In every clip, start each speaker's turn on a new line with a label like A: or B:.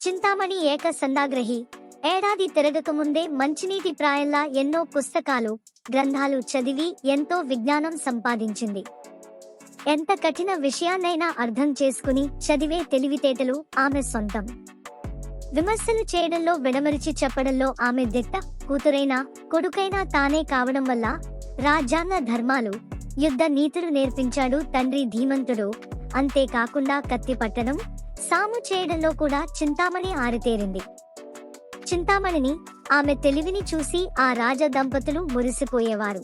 A: చింతామణి ఏక సందాగ్రహి ఏడాది తిరగకముందే మంచినీటి ప్రాయంలా ఎన్నో పుస్తకాలు గ్రంథాలు చదివి ఎంతో విజ్ఞానం సంపాదించింది. ఎంత కఠిన విషయాన్నైనా అర్థం చేసుకుని చదివే తెలివితేటలు ఆమె సొంతం. విమర్శలు చేయడంలో విడమరిచి చెప్పడంలో ఆమె దిట్ట కూతురైనా కొడుకైనా తానే కావడం వల్ల రాజ్యాంగ ధర్మాలు యుద్ధ నీతులు నేర్పించాడు తండ్రి ధీమంతుడు. అంతేకాకుండా కత్తి పట్టడం సాము చేయడంలో కూడా చింతామణి ఆరితేరింది. చింతామణిని ఆమె తెలివిని చూసి ఆ రాజ దంపతులు మురిసిపోయేవారు.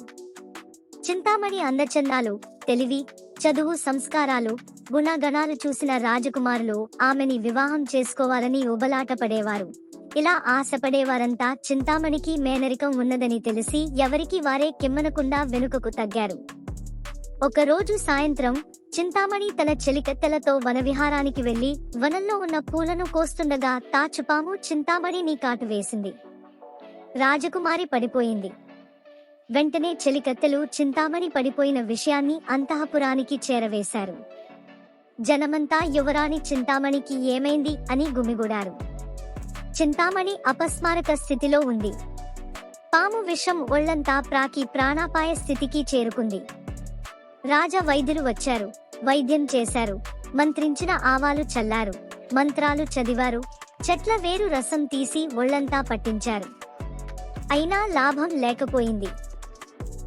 A: చింతామణి అందచందాలు తెలివి చదువు సంస్కారాలు గుణగణాలు చూసిన రాజకుమారులు ఆమెని వివాహం చేసుకోవాలని ఉబలాటపడేవారు ఇలా ఆశపడేవారంతా చింతామణికి మేనరికం ఉన్నదని తెలిసి ఎవరికి వారే కిమ్మనకుండా వెనుకకు తగ్గారు. ఒకరోజు సాయంత్రం చింతామణి తన చెలికత్తెలతో వనవిహారానికి వెళ్ళి వనంలో ఉన్న పూలను కోస్తుండగా తాచుపాము చింతామణిని కాటు వేసింది. రాజకుమారి పడిపోయింది. వెంటనే చెలికత్తెలు చింతామణి పడిపోయిన విషయాన్ని అంతఃపురానికి చేరవేశారు. జనమంతా యువరాణి చింతామణికి ఏమైంది అని గుమిగూడారు. చింతామణి అపస్మారక స్థితిలో ఉంది. పాము విషం ఒళ్ళంతా ప్రాకి ప్రాణాపాయ స్థితికి చేరుకుంది. రాజ వైద్యులు వచ్చారు. వైద్యం చేశారు. మంత్రించిన ఆవాలు చల్లారు. మంత్రాలు చదివారు. చెట్ల వేరు రసం తీసి ఒళ్ళంతా పట్టించారు. అయినా లాభం లేకపోయింది.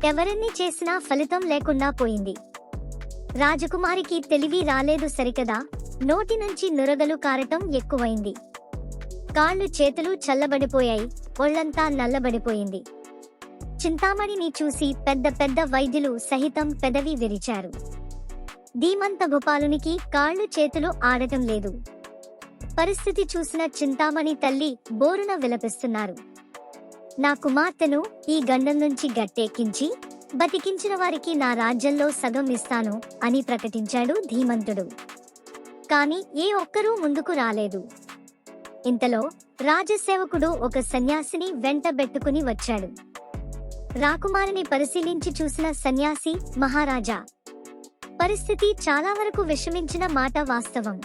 A: ఎవరన్నీ చేసినా ఫలితం లేకుండా పోయింది. రాజకుమారికి తెలివి రాలేదు సరికదా. నోటి నుంచి నురగలు కారటం ఎక్కువైంది. కాళ్ళు చేతులు చల్లబడిపోయాయి. ఒళ్ళంతా నల్లబడిపోయింది. చింతామణిని చూసి పెద్ద పెద్ద వైద్యులు సహితం పెదవి విరిచారు. ధీమంత గోపాలునికి కాళ్ళు చేతులు ఆడటం లేదు. పరిస్థితి చూసిన చింతామణి తల్లి బోరున విలపిస్తున్నారు. నా కుమార్తెను ఈ గండం నుంచి గట్టెక్కించి బతికించిన వారికి నా రాజ్యంలో సగం ఇస్తాను అని ప్రకటించాడు ధీమంతుడు. కాని ఏ ఒక్కరూ ముందుకు రాలేదు. ఇంతలో రాజసేవకుడు ఒక సన్యాసిని వెంటబెట్టుకుని వచ్చాడు. రాకుమారిని పరిశీలించి చూసిన సన్యాసి మహారాజా పరిస్థితి చాలా వరకు విషమించిన మాట వాస్తవం.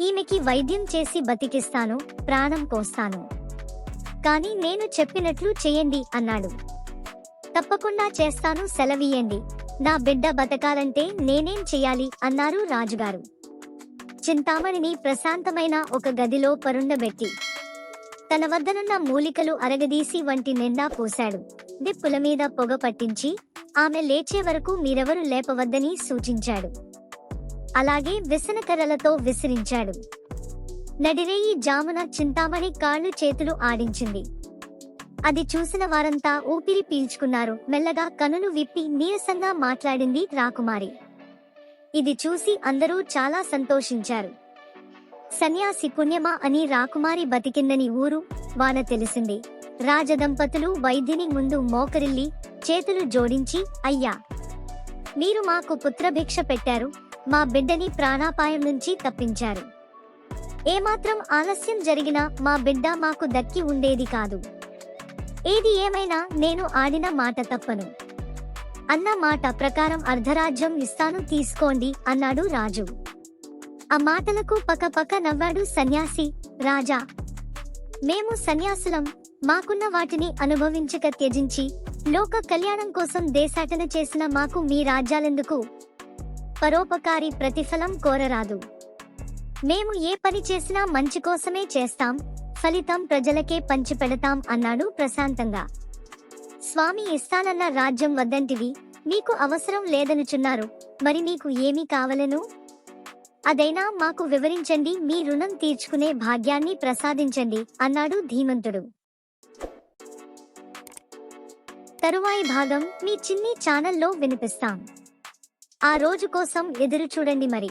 A: ఈమెకి వైద్యం చేసి బతికిస్తాను ప్రాణం పోస్తాను. కానీ నేను చెప్పినట్లు చేయండి అన్నాడు. తప్పకుండా చేస్తాను సెలవీయండి నా బిడ్డ బతకాలంటే నేనేం చెయ్యాలి అన్నారు రాజుగారు. చింతామణిని ప్రశాంతమైన ఒక గదిలో పరుండబెట్టి తన వద్దనున్న మూలికలు అరగదీసి వంటి నిండా పోశాడు. దిప్పుల మీద పొగ పట్టించి ఆమె లేచే వరకు మీరెవరు లేపవద్దని సూచించాడు. అలాగే విసనకర్రలతో విసిరించాడు. నడిరేయి జామున చింతామణి కాళ్ళు చేతులు ఆడించింది. అది చూసిన వారంతా ఊపిరి పీల్చుకున్నారు. మెల్లగా కనులు విప్పి నీరసంగా మాట్లాడింది రాకుమారి. ఇది చూసి అందరూ చాలా సంతోషించారు. సన్యాసి పుణ్యమా అని రాకుమారి బతికిందని ఊరు వాన తెలిసింది. రాజదంపతులు వైద్యుని ముందు మోకరిల్లి చేతులు జోడించి అయ్యా మీరు మాకు పుత్రభిక్ష పెట్టారు. మా బిడ్డని ప్రాణాపాయం నుంచి తప్పించారు. ఏమాత్రం ఆలస్యం జరిగినా మా బిడ్డ మాకు దక్కి ఉండేది కాదు. ఏది ఏమైనా నేను ఆడిన మాట తప్పను. అన్న మాట ప్రకారం అర్ధరాజ్యం ఇస్తాను తీసుకోండి అన్నాడు రాజు. ఆ మాటలకు పక్కపక్క నవ్వాడు సన్యాసి రాజా మేము సన్యాసులం. మాకున్న వాటిని అనుభవించక త్యజించి లోక కళ్యాణం కోసం దేశాటన చేసిన మాకు మీ రాజ్యాలెందుకు? పరోపకారి ప్రతిఫలం కోరరాదు. మేము ఏ పని చేసినా మంచి కోసమే చేస్తాం ఫలితం ప్రజలకే పంచిపెడతాం అన్నాడు ప్రశాంతంగా. స్వామి ఇస్తానన్న రాజ్యం వద్దంటివి మీకు అవసరం లేదనుచున్నారు మరి మీకు ఏమి కావలను? అదైనా మాకు వివరించండి మీ రుణం తీర్చుకునే భాగ్యాన్ని ప్రసాదించండి అన్నాడు ధీమంతుడు. తరువాయి భాగం మీ చిన్ని ఛానల్లో వినిపిస్తాం. ఆ రోజు కోసం ఎదురు చూడండి మరి.